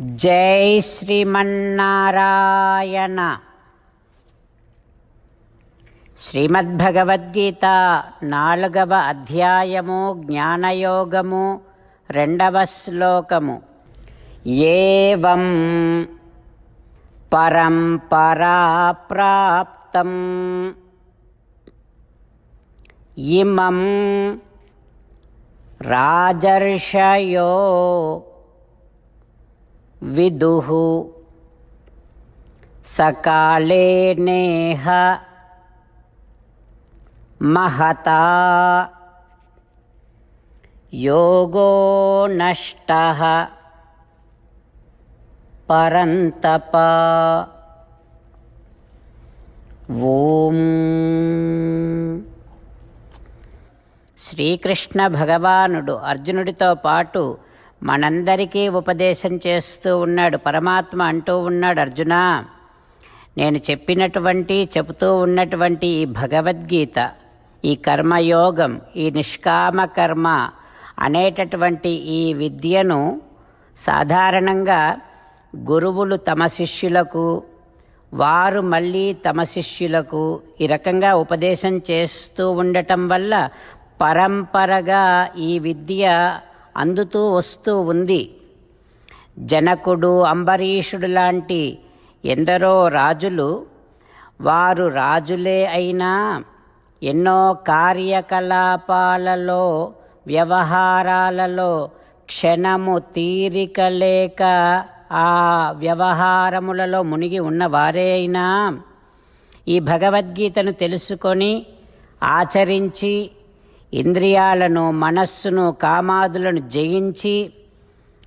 జై శ్రీమన్నారాయణ. శ్రీమద్భగవద్గీత నాలుగవ అధ్యాయము జ్ఞానయోగము రెండవ శ్లోకము. ఏవం పరంపరా ప్రాప్తం. ఇమం రాజర్షయో విదుః సకాళేనేహ మహతా యోగో నష్ట పరంతప ఓం శ్రీకృష్ణ భగవానుడు అర్జునుడితో పాటు మనందరికీ ఉపదేశం చేస్తూ ఉన్నాడు. పరమాత్మ అంటూ ఉన్నాడు అర్జున. నేను చెప్పినటువంటి చెబుతూ ఉన్నటువంటి ఈ భగవద్గీత ఈ కర్మయోగం ఈ నిష్కామ కర్మ అనేటటువంటి ఈ విద్యను సాధారణంగా గురువులు తమ శిష్యులకు వారు మళ్ళీ తమ శిష్యులకు ఈ రకంగా ఉపదేశం చేస్తూ ఉండటం వల్ల పరంపరగా ఈ విద్య అందుతూ వస్తూ ఉంది. జనకుడు అంబరీషుడు లాంటి ఎందరో రాజులు వారు రాజులే అయినా ఎన్నో కార్యకలాపాలలో వ్యవహారాలలో క్షణము తీరిక లేక ఆ వ్యవహారములలో మునిగి ఉన్నవారే అయినా ఈ భగవద్గీతను తెలుసుకొని ఆచరించి ఇంద్రియాలను మనస్సును కామాదులను జయించి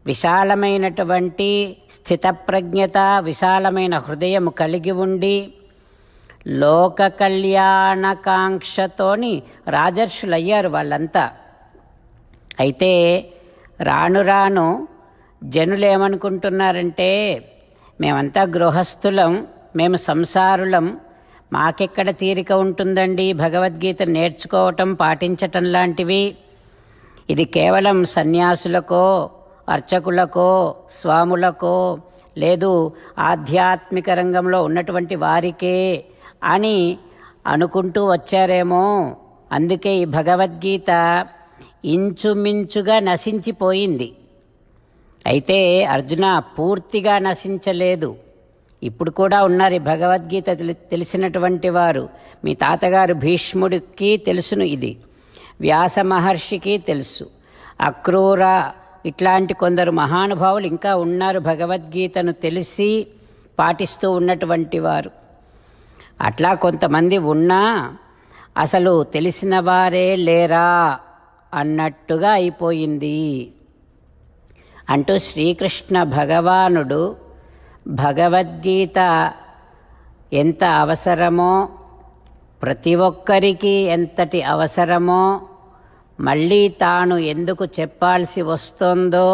విశాలమైనటువంటి స్థితప్రజ్ఞత విశాలమైన హృదయము కలిగి ఉండి లోక కళ్యాణకాంక్షతోని రాజర్షులయ్యారు వాళ్ళంతా. అయితే రాను రాను జనులు ఏమనుకుంటున్నారంటే మేమంతా గృహస్థులం మేము సంసారులం మాకెక్కడ తీరిక ఉంటుందండి? భగవద్గీత నేర్చుకోవటం పాటించటం లాంటివి? ఇది కేవలం సన్యాసులకో అర్చకులకో స్వాములకో లేదు ఆధ్యాత్మిక రంగంలో ఉన్నటువంటి వారికే అని అనుకుంటూ వచ్చారేమో. అందుకే ఈ భగవద్గీత ఇంచుమించుగా నశించిపోయింది. అయితే అర్జున పూర్తిగా నశించలేదు. ఇప్పుడు కూడా ఉన్నారు భగవద్గీత తెలి- తెలిసినటువంటి వారు. మీ తాతగారు భీష్ముడికి తెలుసును ఇది. వ్యాస మహర్షికి తెలుసు. అక్రూర ఇట్లాంటి కొందరు మహానుభావులు ఇంకా ఉన్నారు భగవద్గీతను తెలిసి పాటిస్తూ ఉన్నటువంటి వారు. అట్లా కొంతమంది ఉన్నా అసలు తెలిసిన వారే లేరా అన్నట్టుగా అయిపోయింది. అంటూ శ్రీకృష్ణ భగవానుడు భగవద్గీత ఎంత అవసరమో ప్రతి ఒక్కరికి ఎంతటి అవసరమో మళ్ళీ తాను ఎందుకు చెప్పాల్సి వస్తుందో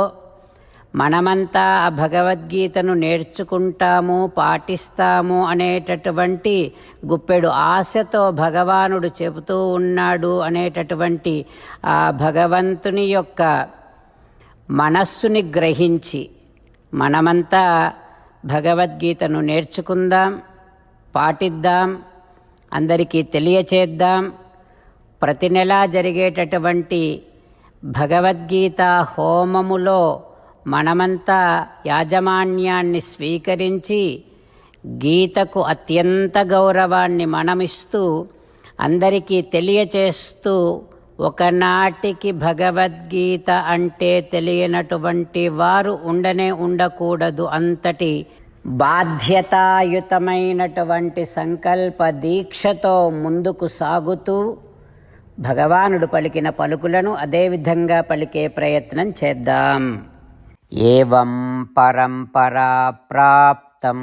మనమంతా ఆ భగవద్గీతను నేర్చుకుంటాము పాటిస్తాము అనేటటువంటి గుప్పెడు ఆశతో భగవానుడు చెబుతూ ఉన్నాడు అనేటటువంటి ఆ భగవంతుని యొక్క మనస్సుని గ్రహించి మనమంతా భగవద్గీతను నేర్చుకుందాం పాటిద్దాం అందరికీ తెలియచేద్దాం. ప్రతి నెలా జరిగేటటువంటి భగవద్గీత హోమములో మనమంతా యాజమాన్యాన్ని స్వీకరించి గీతకు అత్యంత గౌరవాన్ని మనమిస్తూ అందరికీ తెలియచేస్తూ ఒకనాటికి భగవద్గీత అంటే తెలియనటువంటి వారు ఉండనే ఉండకూడదు అంతటి బాధ్యతాయుతమైనటువంటి సంకల్ప దీక్షతో ముందుకు సాగుతూ భగవానుడు పలికిన పలుకులను అదేవిధంగా పలికే ప్రయత్నం చేద్దాం. ఏవం పరంపరా ప్రాప్తం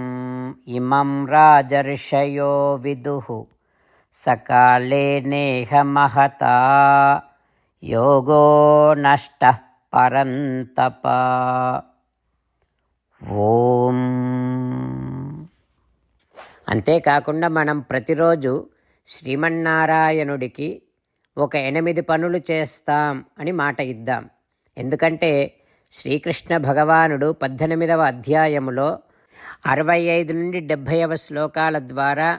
ఇమం రాజర్షయో విదుహు సకాలే నేహ మహతా యోగో నష్ట పరంతప. ఓం. అంతేకాకుండా మనం ప్రతిరోజు శ్రీమన్నారాయణుడికి ఒక ఎనిమిది పనులు చేస్తాం అని మాట ఇద్దాం. ఎందుకంటే శ్రీకృష్ణ భగవానుడు పద్దెనిమిదవ అధ్యాయములో అరవై ఐదు నుండి డెబ్భైవ శ్లోకాల ద్వారా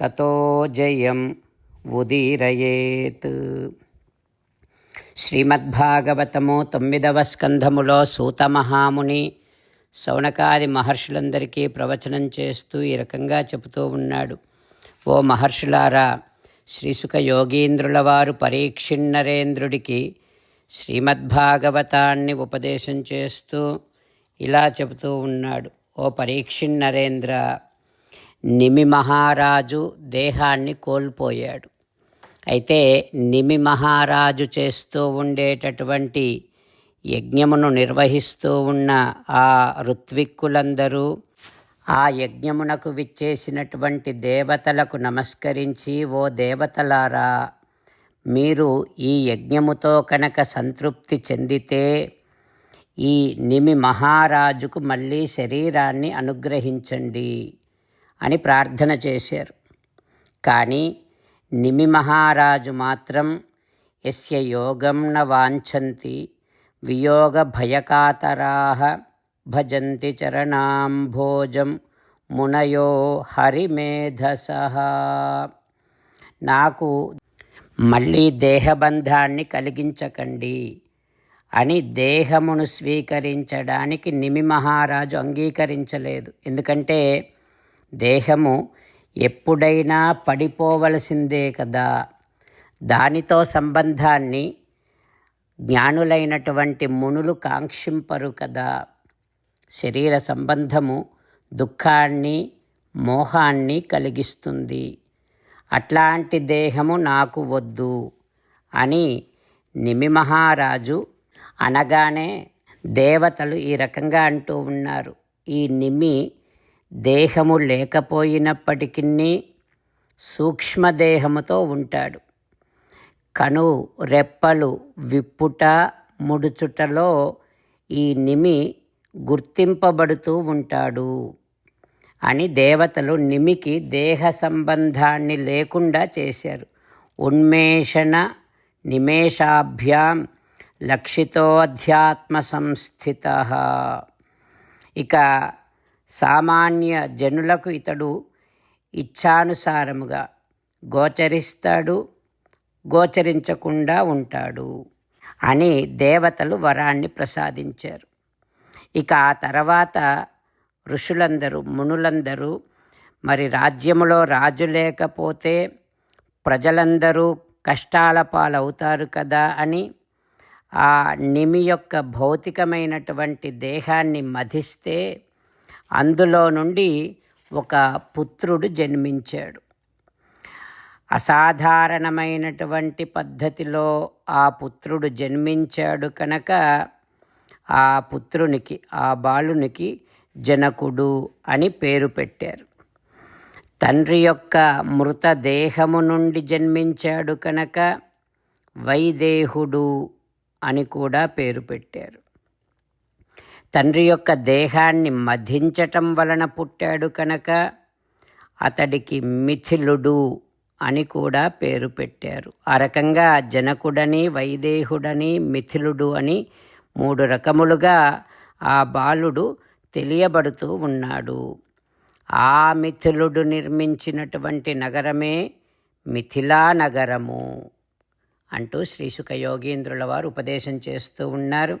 తతో జయం ఉదీరయేత్. శ్రీమద్భాగవతము తొమ్మిదవ స్కంధములో సూత మహాముని సౌనకాది మహర్షులందరికీ ప్రవచనం చేస్తూ ఈ రకంగా చెబుతూ ఉన్నాడు. ఓ మహర్షులారా శ్రీసుఖ యోగీంద్రుల వారు పరీక్షిణరేంద్రుడికి శ్రీమద్భాగవతాన్ని ఉపదేశం చేస్తూ ఇలా చెబుతూ ఉన్నాడు. ఓ పరీక్షిణరేంద్ర నిమి మహారాజు దేహాన్ని కోల్పోయాడు. అయితే నిమి మహారాజు చేస్తూ ఉండేటటువంటి యజ్ఞమును నిర్వహిస్తూ ఉన్న ఆ ఋత్విక్కులందరూ ఆ యజ్ఞమునకు విచ్చేసినటువంటి దేవతలకు నమస్కరించి ఓ దేవతలారా మీరు ఈ యజ్ఞముతో కనుక సంతృప్తి చెందితే ఈ నిమి మహారాజుకు మళ్ళీ శరీరాన్ని అనుగ్రహించండి. అని ప్రార్థన చేశారు. కానీ నిమి మహారాజు మాత్రం ఎస్య యోగం న వాంఛంతి వియోగ భయకాతరా భజంతి చరణాంభోజం మునయో హరిమేధస. నాకు మళ్ళీ దేహబంధాన్ని కలిగించకండి అని దేహమును స్వీకరించడానికి నిమి మహారాజు అంగీకరించలేదు. ఎందుకంటే దేహము ఎప్పుడైనా పడిపోవలసిందే కదా. దానితో సంబంధాన్ని జ్ఞానులైనటువంటి మునులు కాంక్షింపరు కదా. శరీర సంబంధము దుఃఖాన్ని మోహాన్ని కలిగిస్తుంది. అట్లాంటి దేహము నాకు వద్దు అని నిమి మహారాజు అనగానే దేవతలు ఈ రకంగా అంటూ ఉన్నారు. ఈ నిమి దేహము లేకపోయినప్పటికీ సూక్ష్మదేహముతో ఉంటాడు. కను రెప్పలు విప్పుట ముడుచుటలో ఈ నిమి గుర్తింపబడుతూ ఉంటాడు. అని దేవతలు నిమికి దేహ సంబంధాన్ని లేకుండా చేశారు. ఉన్మేషణ నిమేషాభ్యాం లక్షితో అధ్యాత్మ సంస్థిత ఇక సామాన్య జనులకు ఇతడు ఇచ్ఛానుసారముగా గోచరిస్తాడు గోచరించకుండా ఉంటాడు అని దేవతలు వరాన్ని ప్రసాదించారు. ఇక ఆ తర్వాత ఋషులందరూ మునులందరూ మరి రాజ్యములో రాజు లేకపోతే ప్రజలందరూ కష్టాల పాలవుతారు కదా అని ఆ నిమి యొక్క భౌతికమైనటువంటి దేహాన్ని మధిస్తే అందులో నుండి ఒక పుత్రుడు జన్మించాడు. అసాధారణమైనటువంటి పద్ధతిలో ఆ పుత్రుడు జన్మించాడు కనుక ఆ పుత్రునికి ఆ బాలునికి జనకుడు అని పేరు పెట్టారు. తండ్రి యొక్క మృతదేహము నుండి జన్మించాడు కనుక వైదేహుడు అని కూడా పేరు పెట్టారు. తండ్రి యొక్క దేహాన్ని మధించటం వలన పుట్టాడు కనుక అతడికి మిథిలుడు అని కూడా పేరు పెట్టారు. ఆ రకంగా జనకుడని వైదేహుడని మిథిలుడు అని మూడు రకములుగా ఆ బాలుడు తెలియబడుతూ ఉన్నాడు. ఆ మిథిలుడు నిర్మించినటువంటి నగరమే మిథిలా నగరము అంటూ శ్రీసుఖ యోగీంద్రుల వారు ఉపదేశం చేస్తూ ఉన్నారు.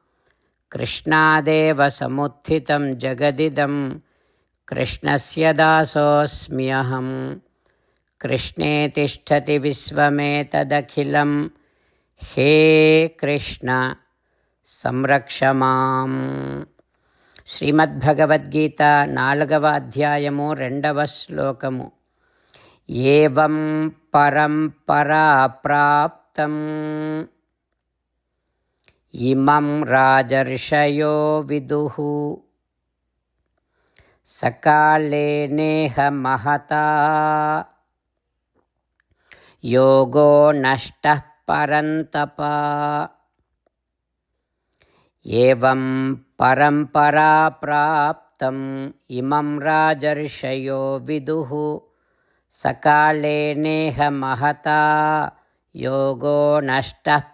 కృష్ణాదేవ సముత్థితం జగదిదం కృష్ణస్య దాసోऽస్మ్యహం కృష్ణే తిష్టతి విశ్వమేతదఖిలం హే కృష్ణ సంరక్ష మాం. శ్రీమద్భగవద్గీత నాలుగవ అధ్యాయము రెండవ శ్లోకము. ఏవం పరంపరా ప్రాప్తం. ఇమం రాజర్షయో విదుః. సకాలే నేహ మహతా. యోగో నష్ట పరంతప. ఏవం పరంపరా ప్రాప్తం ఇమం రాజర్షయో విదుః. సకాలే నేహ మహతా. యోగో నష్ట